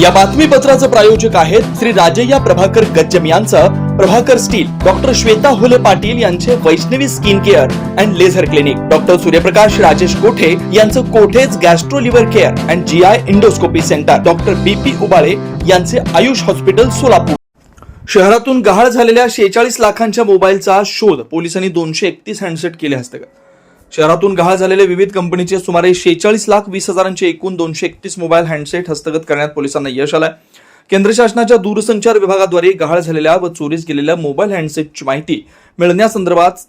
या बातमीपत्राचं प्रायोजक आहेत श्री राजय्या प्रभाकर गज्जम यांचं. प्रभाकर स्टील डॉक्टर श्वेता होले पाटील यांचे Vaishnavi skin care and laser clinic. Doctor Suryaprakash Rajesh Kothe यांचं Kothe's gastro liver care and G I endoscopy centre. Doctor B P Ubale यांचे Ayush hospital Solapur. शहरातून गहाळ झालेल्या शेहेचाळीस लाखांच्या मोबाईलचा शोध पोलिसांनी दोनशे एकतीस हँडसेट केले हस्तगत. शहरातून गहाळ झालेले विविध कंपनीचे सुमारे शेहेचाळीस लाख वीस हजारांचे एकूण दोनशे एकतीस मोबाईल हँडसेट हस्तगत करण्यात पोलिसांना यश आलं केंद्र शासनाच्या दूरसंचार विभागाद्वारे गहाळ झालेल्या व चोरीस गेलेल्या मोबाईल हँडसेटची माहिती मिळण्यासंदर्भात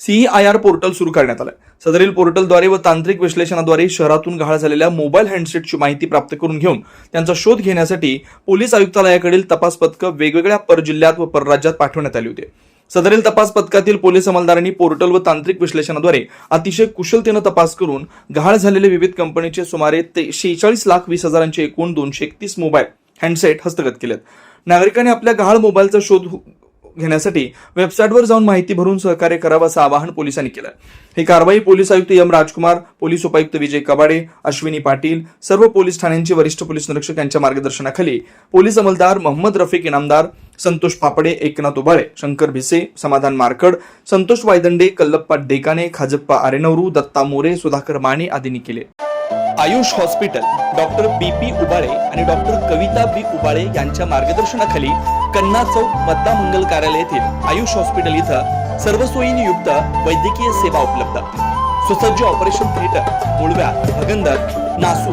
सीईआयआर पोर्टल सुरू करण्यात आलं सदरील पोर्टलद्वारे व तांत्रिक विश्लेषणाद्वारे शहरातून गहाळ झालेल्या मोबाईल हँडसेटची माहिती प्राप्त करून घेऊन त्यांचा शोध घेण्यासाठी पोलीस आयुक्तालयाकडील तपास पथकं वेगवेगळ्या परजिल्ह्यात व परराज्यात पाठवण्यात आली होती. सदरील तपास पथकातील पोलीस अंमलदारांनी पोर्टल व तांत्रिक विश्लेषणाद्वारे अतिशय कुशलतेनं तपास करून गहाळ झालेले विविध कंपनीचे सुमारे ते शेहेचाळीस लाख वीस हजारांचे एकूण दोनशे एकतीस मोबाईल हँडसेट हस्तगत केलेत. नागरिकांनी आपल्या गहाळ मोबाईलचा शोध हो- घेण्यासाठी वेबसाईटवर जाऊन माहिती भरून सहकार्य करावं असं आवाहन पोलिसांनी केलं. ही कारवाई पोलीस आयुक्त एम राजकुमार पोलीस उपायुक्त विजय कबाडे अश्विनी पाटील सर्व पोलीस ठाण्यांचे वरिष्ठ पोलीस निरीक्षक यांच्या मार्गदर्शनाखाली पोलीस अंमलदार मोहम्मद रफिक इनामदार संतोष पापडे एकनाथ उबाळे शंकर भिसे समाधान मारकड संतोष वायदंडे कल्लप्पा डेकाने खाजप्पा आरेनवरू दत्ता मोरे सुधाकर माने आदींनी केले. Ayush hospital doctor B P Ubale आणि डॉक्टर कविता बी उबाळे यांच्या मार्गदर्शनाखाली कन्ना चौक मतदा मंगल कार्यालय येथील आयुष हॉस्पिटल इथं सर्व सोयींनी युक्त वैद्यकीय सेवा उपलब्ध. सुसज्ज ऑपरेशन थिएटर मुळव्या भगंदर नासू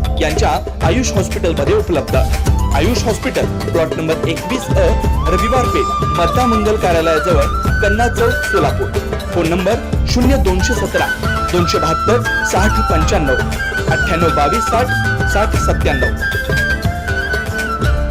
यांच्या आयुष हॉस्पिटलमध्ये उपलब्ध. आयुष हॉस्पिटल प्लॉट नंबर एकवीस अ रविवार पेठ मत्ता मंगल कार्यालयाजवळ कन्ना चौक सोलापूर. फोन नंबर शून्य दोनशे सतरा दोनशे बहात्तर साठ पंच्याण्णव अठ्ठ्याण्णव बावीस साठ साठ सत्त्याण्णव.